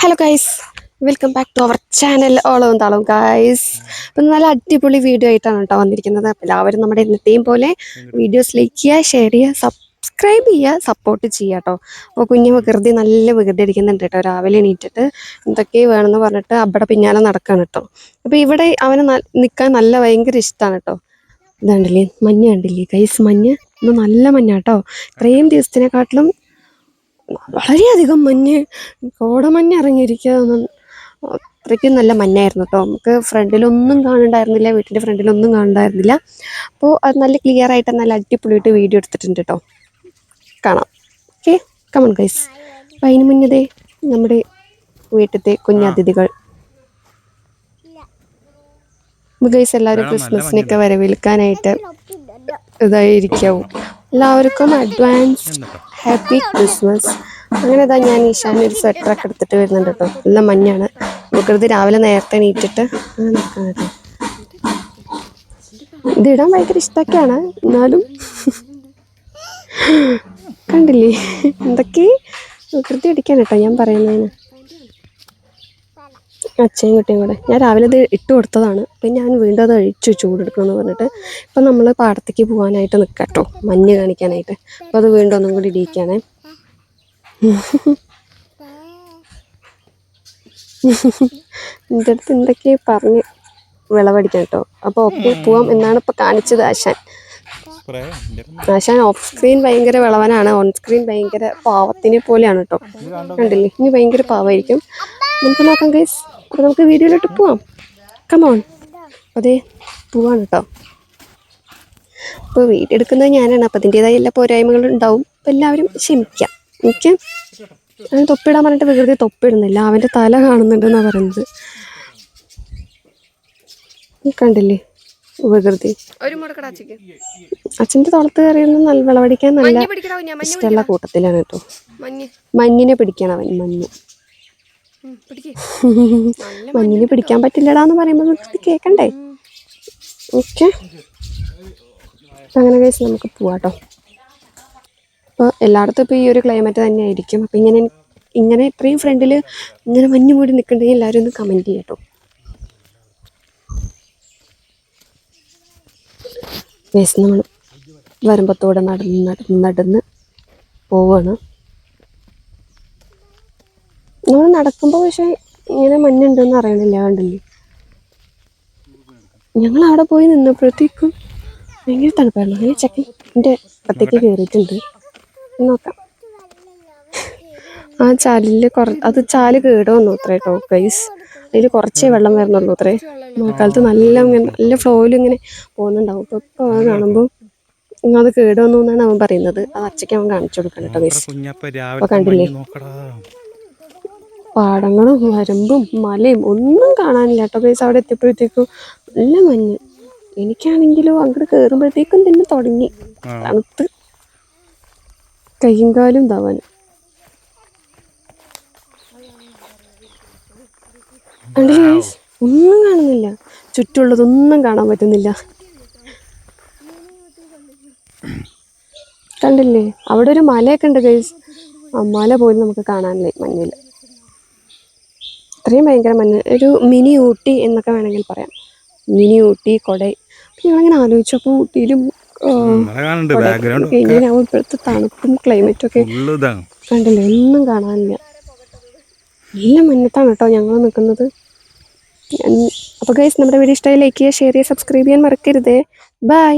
Hello guys welcome back to our channel ഓളവും താളവും guys അപ്പം നല്ല അടിപൊളി വീഡിയോ ആയിട്ടാണ് കേട്ടോ വന്നിരിക്കുന്നത്. അപ്പം എല്ലാവരും നമ്മുടെ ഇന്നത്തെയും പോലെ വീഡിയോസ് ലൈക്ക് ചെയ്യുക ഷെയർ ചെയ്യുക സബ്സ്ക്രൈബ് ചെയ്യുക സപ്പോർട്ട് ചെയ്യുക കേട്ടോ. അപ്പോൾ കുഞ്ഞു വികൃതി നല്ല വികൃതി അടിക്കുന്നുണ്ട് കേട്ടോ. രാവിലെ എണീറ്റിട്ട് എന്തൊക്കെ വേണമെന്ന് പറഞ്ഞിട്ട് അവിടെ പിന്നാലെ നടക്കാണ് കേട്ടോ. അപ്പോൾ ഇവിടെ അവന് നിൽക്കാൻ നല്ല ഭയങ്കര ഇഷ്ടമാണ് കേട്ടോ. ഇതാണ്ടില്ലേ മഞ്ഞ കണ്ടില്ലേ? ഗൈസ് മഞ്ഞ്. ഇന്ന് നല്ല മഞ്ഞ കേട്ടോ. ഇത്രയും ദിവസത്തിനെക്കാട്ടിലും വളരെയധികം മഞ്ഞ് കോടമഞ്ഞ് ഇറങ്ങിയിരിക്കുക അത്രയ്ക്കും നല്ല മഞ്ഞായിരുന്നു കേട്ടോ. നമുക്ക് ഫ്രണ്ടിലൊന്നും കാണണ്ടായിരുന്നില്ല വീട്ടിന്റെ ഫ്രണ്ടിലൊന്നും കാണണ്ടായിരുന്നില്ല. അപ്പോൾ അത് നല്ല ക്ലിയർ ആയിട്ട് നല്ല അടിപൊളിയായിട്ട് വീഡിയോ എടുത്തിട്ടുണ്ട് കേട്ടോ. കാണാം. ഓക്കെ കമൺ ഗൈസ് അപ്പം അതിന് മുന്നതേ നമ്മുടെ വീട്ടിലത്തെ കുഞ്ഞതിഥികൾ ഗൈസ് എല്ലാവരും ക്രിസ്മസിനൊക്കെ വരവേൽക്കാനായിട്ട് ഇതായിരിക്കാവും. എല്ലാവർക്കും അഡ്വാൻസ് ഹാപ്പി ക്രിസ്മസ് അങ്ങനെ ഇതാ ഞാൻ ഈശാന് ഒരു സ്വെറ്ററൊക്കെ എടുത്തിട്ട് വരുന്നുണ്ട് കേട്ടോ നല്ല മഞ്ഞാണ്. വികൃതി രാവിലെ നേരത്തെ അങ്ങനെ നിൽക്കണം കേട്ടോ ഇതിടാൻ ഭയങ്കര ഇഷ്ടമൊക്കെയാണ്. എന്നാലും കണ്ടില്ലേ? എന്തൊക്കെ? വികൃതി അടിക്കാൻ കേട്ടോ ഞാൻ പറയുന്നതിന്. അച്ഛയും കുട്ടിയും കൂടെ. ഞാൻ രാവിലെ ഇത് ഇട്ട് കൊടുത്തതാണ്. അപ്പം ഞാൻ വീണ്ടും അത് അഴിച്ചു ചൂടെടുക്കണമെന്ന് പറഞ്ഞിട്ട് ഇപ്പം നമ്മൾ പാടത്തേക്ക് പോകാനായിട്ട് നിൽക്കാം കേട്ടോ മഞ്ഞ് കാണിക്കാനായിട്ട്. അപ്പോൾ അത് വീണ്ടും ഒന്നും കൂടി ഇടിയിക്കാനേ. എന്റെ അടുത്ത് എന്തൊക്കെ പറഞ്ഞ് വിളവടിക്കാം കേട്ടോ. അപ്പോൾ ഓക്കെ പോവാം എന്നാണ് ഇപ്പോൾ കാണിച്ചത് ആശാൻ. ആശാൻ ഓഫ് സ്ക്രീൻ ഭയങ്കര വിളവനാണ്. ഓൺ സ്ക്രീൻ ഭയങ്കര പാവത്തിനെ പോലെയാണ് കേട്ടോ. കണ്ടില്ലേ? ഇനി ഭയങ്കര പാവമായിരിക്കും നമുക്ക് നോക്കാം ഗൈസ് അപ്പോൾ നമുക്ക് വീഡിയോയിലോട്ട് പോവാം. കമോൺ അതെ പോവാണ് കേട്ടോ. അപ്പോൾ വീഡിയോ എടുക്കുന്നത് ഞാനാണ്. അപ്പോൾ അതിന്റെതായ എല്ലാ പോരായ്മകളും ഉണ്ടാവും. അപ്പോൾ എല്ലാവരും ക്ഷമിക്കാം. എനിക്ക് അവൻ തൊപ്പിടാൻ പറഞ്ഞിട്ട് വികൃതി തൊപ്പിടുന്നില്ല. അവന്റെ തല കാണുന്നുണ്ടെന്നാണ് പറയുന്നത്. കണ്ടില്ലേ? മുടക്കടാച്ചിക്ക് അച്ഛന്റെ തോളത്ത് കയറിയൊന്നും നല്ല വിളവടിക്കാൻ നല്ല ഇഷ്ടമുള്ള കൂട്ടത്തിലാണ് കേട്ടോ. മഞ്ഞിനെ പിടിക്കണം അവൻ മഞ്ഞ്. മഞ്ഞിനെ പിടിക്കാൻ പറ്റില്ലടാന്ന് പറയുമ്പോൾ വികൃതി കേൾക്കണ്ടേ ഓക്കെ. അങ്ങനെ കഴിച്ച് നമുക്ക് പോവാട്ടോ. അപ്പോൾ എല്ലായിടത്തും ഇപ്പോൾ ഈ ഒരു ക്ലൈമറ്റ് തന്നെ ആയിരിക്കും അപ്പോൾ ഇങ്ങനെ ഇങ്ങനെ ഇത്രയും ഫ്രണ്ടിൽ ഇങ്ങനെ മഞ്ഞ് മൂടി നിൽക്കണ്ടെങ്കിൽ എല്ലാവരും ഒന്ന് കമന്റ് ചെയ്യട്ടോ. യെസ് നമ്മൾ വരുമ്പത്തോടെ നടന്ന് നടന്ന് നടന്ന് പോവാണ്. നമ്മൾ നടക്കുമ്പോൾ പക്ഷേ ഇങ്ങനെ മഞ്ഞുണ്ടെന്ന് അറിയണില്ല കണ്ടില്ലേ? ഞങ്ങൾ അവിടെ പോയി നിന്നപ്പോഴത്തേക്കും ഭയങ്കര തണുപ്പായിരുന്നു. അങ്ങനെ ചെക്കൻ എന്റെ അപ്പത്തേക്ക് കയറിയിട്ടുണ്ട് നോക്കാം ആ ചാലിൽ കുറ അത് ചാൽ കേടുവന്നു അത്രേ കേട്ടോ ഗൈസ് അതിൽ കുറച്ചേ വെള്ളം വരുന്നുള്ളൂ അത്രേ. മഴക്കാലത്ത് നല്ല ഇങ്ങനെ നല്ല ഫ്ലോയിൽ ഇങ്ങനെ പോകുന്നുണ്ടാവും. അപ്പോൾ ഇപ്പോൾ അത് കാണുമ്പോൾ അത് കേടുവന്നു എന്നാണ് അവൻ പറയുന്നത്. അത് അച്ഛയ്ക്ക് അവൻ കാണിച്ചു കൊടുക്കണം കേട്ടോ ഗൈസ് അപ്പോൾ കണ്ടില്ലേ? പാടങ്ങളും വരമ്പും മലയും ഒന്നും കാണാനില്ല കേട്ടോ ഗൈസ് അവിടെ എത്തിയപ്പോഴത്തേക്കും നല്ല മഞ്ഞ്. എനിക്കാണെങ്കിലും അങ്ങോട്ട് കയറുമ്പോഴത്തേക്കും തന്നെ തുടങ്ങി. തണുത്ത് കയ്യും കാലും തവാൻ ഒന്നും കാണുന്നില്ല. ചുറ്റുള്ളതൊന്നും കാണാൻ പറ്റുന്നില്ല. കണ്ടില്ലേ? അവിടെ ഒരു മലയൊക്കെ ഉണ്ട് ഗൈസ് ആ മല പോലും നമുക്ക് കാണാനില്ല മഞ്ഞിൽ ഇത്രയും ഭയങ്കര മഞ്ഞ്. ഒരു മിനി ഊട്ടി എന്നൊക്കെ വേണമെങ്കിൽ പറയാം. മിനി ഊട്ടി കൊടൈ. അപ്പം ഞങ്ങളിങ്ങനെ ആലോചിച്ചപ്പോൾ ഊട്ടിയിലും ഇപ്പോഴത്തെ തണുപ്പും ക്ലൈമറ്റും ഒക്കെ കണ്ടില്ല? ഒന്നും കാണാനില്ല. നല്ല മഞ്ഞത്താണ് കേട്ടോ ഞങ്ങൾ നിൽക്കുന്നത് അപ്പോൾ ഗൈസ് നമ്മുടെ വീഡിയോ ഇഷ്ടമായി ലൈക്ക് ചെയ്യുക ഷെയർ ചെയ്യുക സബ്സ്ക്രൈബ് ചെയ്യാൻ മറക്കരുതേ. ബൈ